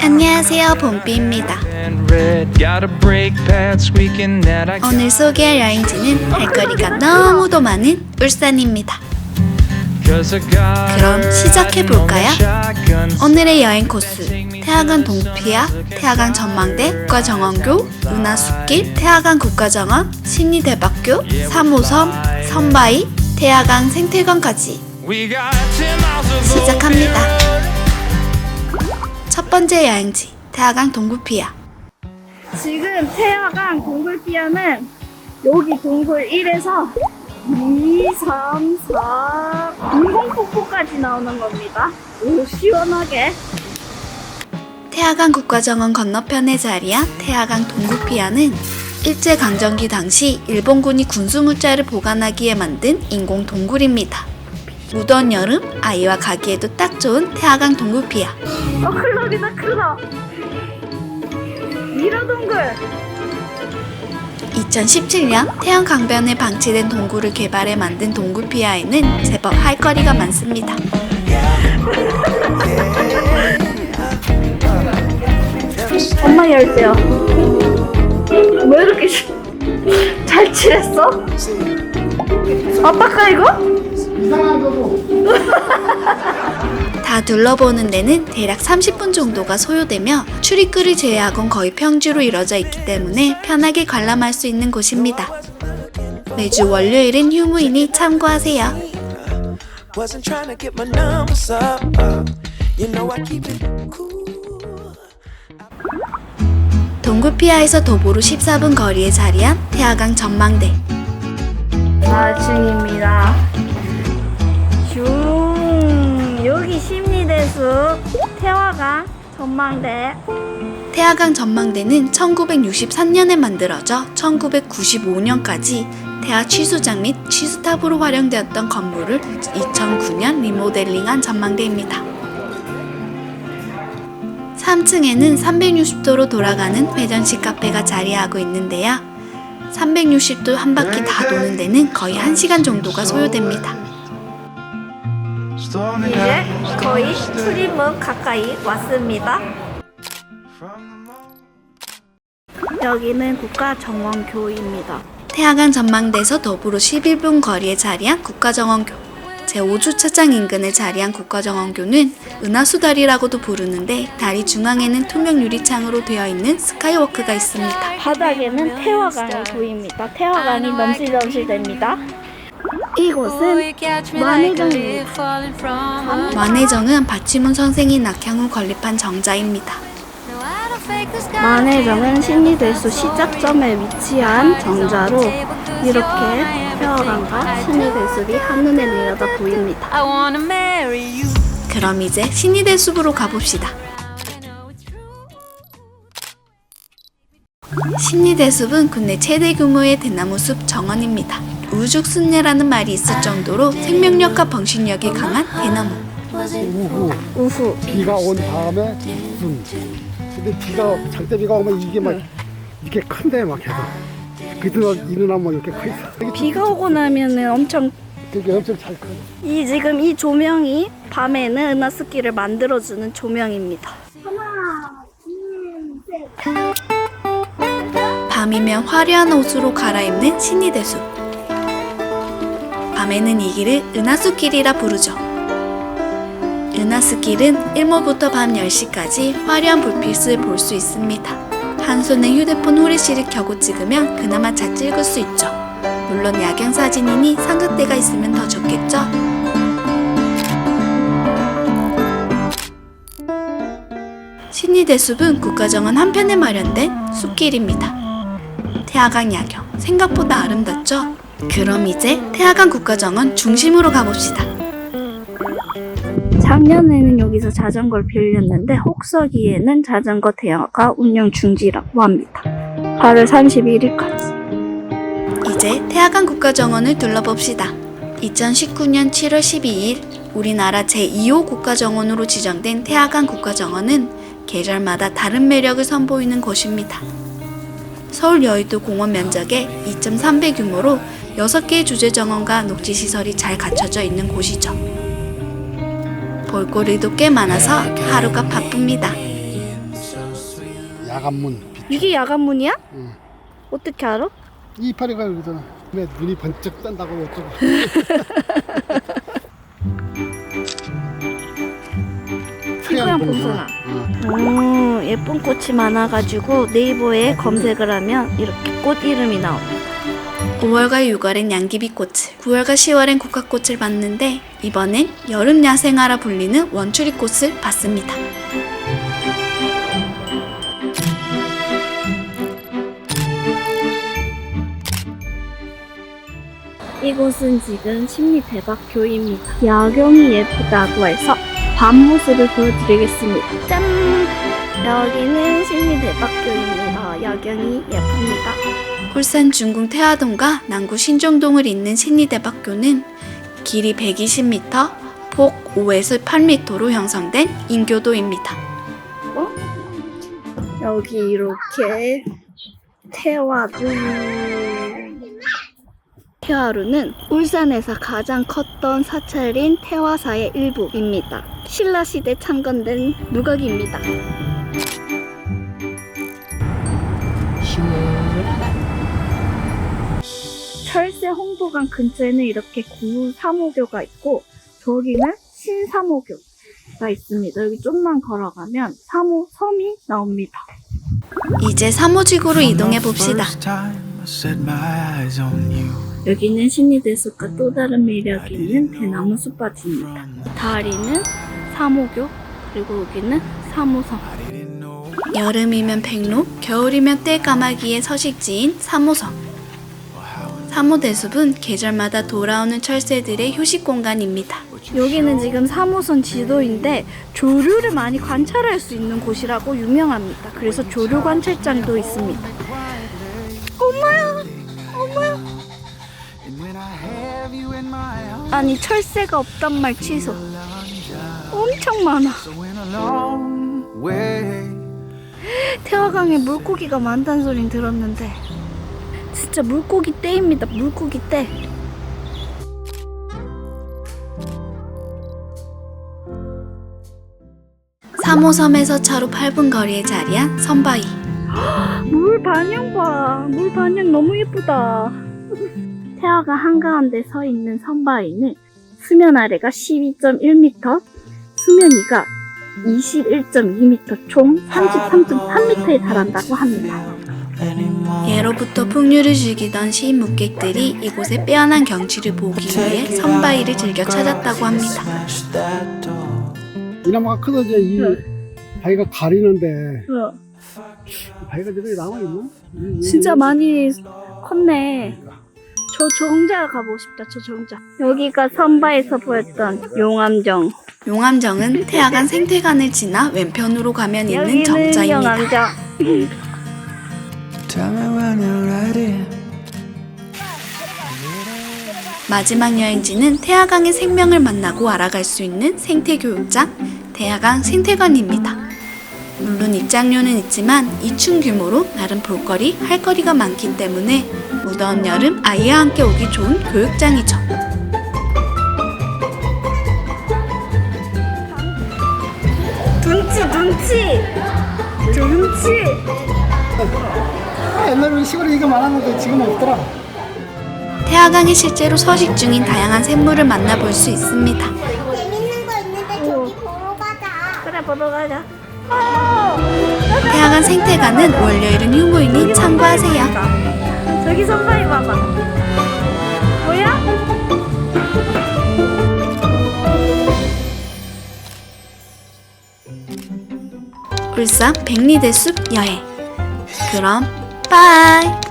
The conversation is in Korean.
안녕하세요, 봄비입니다. 오늘 소개할 여행지는 할 거리가 너무도 많은 울산입니다. 그럼 her 시작해 riding on 볼까요? that shotgun 오늘의 여행 코스 태화강 동피아, 태화강 전망대, 국가정원교, 은하숲길, 태화강 국가정원, 신리대박교, 3호섬, 선바위, 태화강 생태관까지 We got 10 miles of 시작합니다. 첫 번째 여행지 태화강 동구피아. 지금 태화강 동굴피아는 여기 동굴 1에서 2, 3, 4, 인공폭포까지 나오는 겁니다. 오, 시원하게. 태화강 국가정원 건너편에 자리한 태화강 동구피아는 일제강점기 당시 일본군이 군수물자를 보관하기에 만든 인공 동굴입니다. 무더운 여름 아이와 가기에도 딱 좋은 태화강 동구피아. 어, 클럽이다, 클럽. 미러 동굴. 2017년 태양 강변에 방치된 동굴을 개발해 만든 동굴피아에는 제법 할 거리가 많습니다. 엄마 열쇠요. 왜 이렇게 시- 잘 칠했어? 아빠가 이거? 다 둘러보는 데는 대략 30분 정도가 소요되며 출입구를 제외하곤 거의 평지로 이뤄져 있기 때문에 편하게 관람할 수 있는 곳입니다. 매주 월요일은 휴무이니 참고하세요. Wasn't trying to get my numbers up. uh, You know I keep it cool. 동구피아에서 도보로 14분 거리에 자리한 태화강 전망대. 4층입니다. 심리대숲 태화강 전망대 태화강 전망대는 1963년에 만들어져 1995년까지 태화 취수장 및 취수탑으로 활용되었던 건물을 2009년 리모델링한 전망대입니다. 3층에는 360도로 돌아가는 회전식 카페가 자리하고 있는데요. 360도 한 바퀴 다 도는 데는 거의 1시간 정도가 소요됩니다. 이제 거의 출입문 가까이 왔습니다. 여기는 국가정원교입니다. 태화강 전망대에서 도보로 11분 거리에 자리한 국가정원교. 제5주차 장 인근에 자리한 국가정원교는 은하수다리라고도 부르는데 다리 중앙에는 투명 유리창으로 되어 있는 스카이워크가 있습니다. 바닥에는 태화강이 보입니다. 태화강이 넘실넘실 됩니다. 이곳은 만해정입니다. 만해정은 바치문 선생이 낙향 후 건립한 정자입니다. 만해정은 신리대수 시작점에 위치한 정자로 이렇게 태화강과 신리대숲이 한눈에 내려다 보입니다. 그럼 이제 신이대 숲으로 가봅시다. 신리대 숲은 국내 최대 규모의 대나무 숲 정원입니다. 우죽순례라는 말이 있을 정도로 생명력과 번식력이 강한 대나무. 우후 비가 온 다음에 무슨 근데 비가 장대비가 오면 이게 막 이렇게 큰데 막 계속 그들은 이는 한번 이렇게 커 있어 비가 오고 나면은 엄청 되게 엄청 잘 커. 이 지금 이 조명이 밤에는 은하수길을 만들어주는 조명입니다. 밤이면 화려한 옷으로 갈아입는 신이대 숲. 밤에는 이 길을 은하수길이라 부르죠. 은하수길은 일몰부터 밤 10시까지 화려한 불빛을 볼 수 있습니다. 한 손에 휴대폰 후레쉬를 켜고 찍으면 그나마 잘 찍을 수 있죠. 물론 야경 사진이니 삼각대가 있으면 더 좋겠죠? 신리대 숲은 국가정원 한편에 마련된 숲길입니다. 태화강 야경 생각보다 아름답죠? 그럼 이제 태화강 국가정원 중심으로 가봅시다. 작년에는 여기서 자전거를 빌렸는데 혹서기에는 자전거 대여가 운영 중지라고 합니다. 8월 31일까지. 이제 태화강 국가정원을 둘러봅시다. 2019년 7월 12일 우리나라 제2호 국가정원으로 지정된 태화강 국가정원은 계절마다 다른 매력을 선보이는 곳입니다. 서울 여의도 공원 면적의 2.3배 규모로 6개의 주제 정원과 녹지 시설이 잘 갖춰져 있는 곳이죠. 볼거리도 꽤 많아서 하루가 바쁩니다. 야간문 빛. 이게 야간문이야? 응. 어떻게 알아? 이파리가 그러잖아. 왜 눈이 번쩍 뜬다고 어쩌고. 봄소나. 어. 음, 예쁜 꽃이 많아가지고 네이버에 검색을 하면 이렇게 꽃 이름이 나옵니다. 5월과 6월엔 양귀비꽃을, 9월과 10월엔 국화꽃을 봤는데 이번엔 여름 야생화라 불리는 원추리꽃을 봤습니다. 이곳은 지금 심리 대박교입니다. 야경이 예쁘다고 해서 밤 모습을 보여드리겠습니다. 짠! 여기는 심리대박교입니다. 야경이 예쁩니다. 울산 중궁 태화동과 남구 신정동을 잇는 신리대박교는 길이 120m, 폭 5에서 8m로 형성된 인교도입니다. 여기 이렇게 태화루 태화루는 울산에서 가장 컸던 사찰인 태화사의 일부입니다. 신라시대 창건된 누각입니다. 철새 홍보관 근처에는 이렇게 구 사모교가 있고 저기는 신사모교가 있습니다. 여기 좀만 걸어가면 사모 섬이 나옵니다. 이제 3호지구로 이동해 봅시다. 여기는 신리대숲과 또 다른 매력이 있는 대나무 숲밭입니다. 다리는 사모교, 그리고 여기는 사모섬. 여름이면 백로, 겨울이면 떼까마귀의 서식지인 3호섬. 3호 대숲은 계절마다 돌아오는 철새들의 휴식 공간입니다. 여기는 지금 3호선 지도인데 조류를 많이 관찰할 수 있는 곳이라고 유명합니다. 그래서 조류 관찰장도 있습니다. 엄마야! 엄마야! 아니 철새가 없단 말 취소. 엄청 많아. 태화강에 물고기가 많다는 소린 들었는데 진짜 물고기 떼입니다. 물고기 떼. 3호섬에서 차로 8분 거리에 자리한 선바위. 물 반영 봐. 물 반영 너무 예쁘다. 태화가 한가운데 서 있는 선바위는 수면 아래가 12.1m, 수면 위가 21.2m, 총 33.3m에 달한다고 합니다. 예로부터 풍류를 즐기던 시인 묵객들이 이곳의 빼어난 경치를 보기 위해 선바위를 즐겨 찾았다고 합니다. 이 나무가 커서 이제 이 응. 바위가 가리는데 어, 바위가 저기 남아 있나? 이- 이- 진짜 많이 컸네. 저 정자 가보고 싶다, 저 정자. 여기가 선바에서 보였던 용암정. 용암정은 태화강 생태관을 지나 왼편으로 가면 있는 여기는 정자입니다. 용암정. Tell me when you're ready. 마지막 여행지는 태화강의 생명을 만나고 알아갈 수 있는 생태교육장 태화강 생태관입니다. 물론 입장료는 있지만 2층 규모로 나름 볼거리, 할 거리가 많기 때문에 무더운 여름 아이와 함께 오기 좋은 교육장이죠. 둔치, 둔치! 둔치! 옛날에는 시골에 이거 많았는데 지금 없더라. 태화강에 실제로 서식 중인 다양한 생물을 만나볼 수 있습니다. 재밌는 거 있는데 저기 보러 가자. 그래, 보러 가자. 태화강 생태관은 월요일은 휴무이니 참고하세요. 저기 선바위 봐봐. 뭐야? 울산 백리대 숲 여행. 그럼 빠이!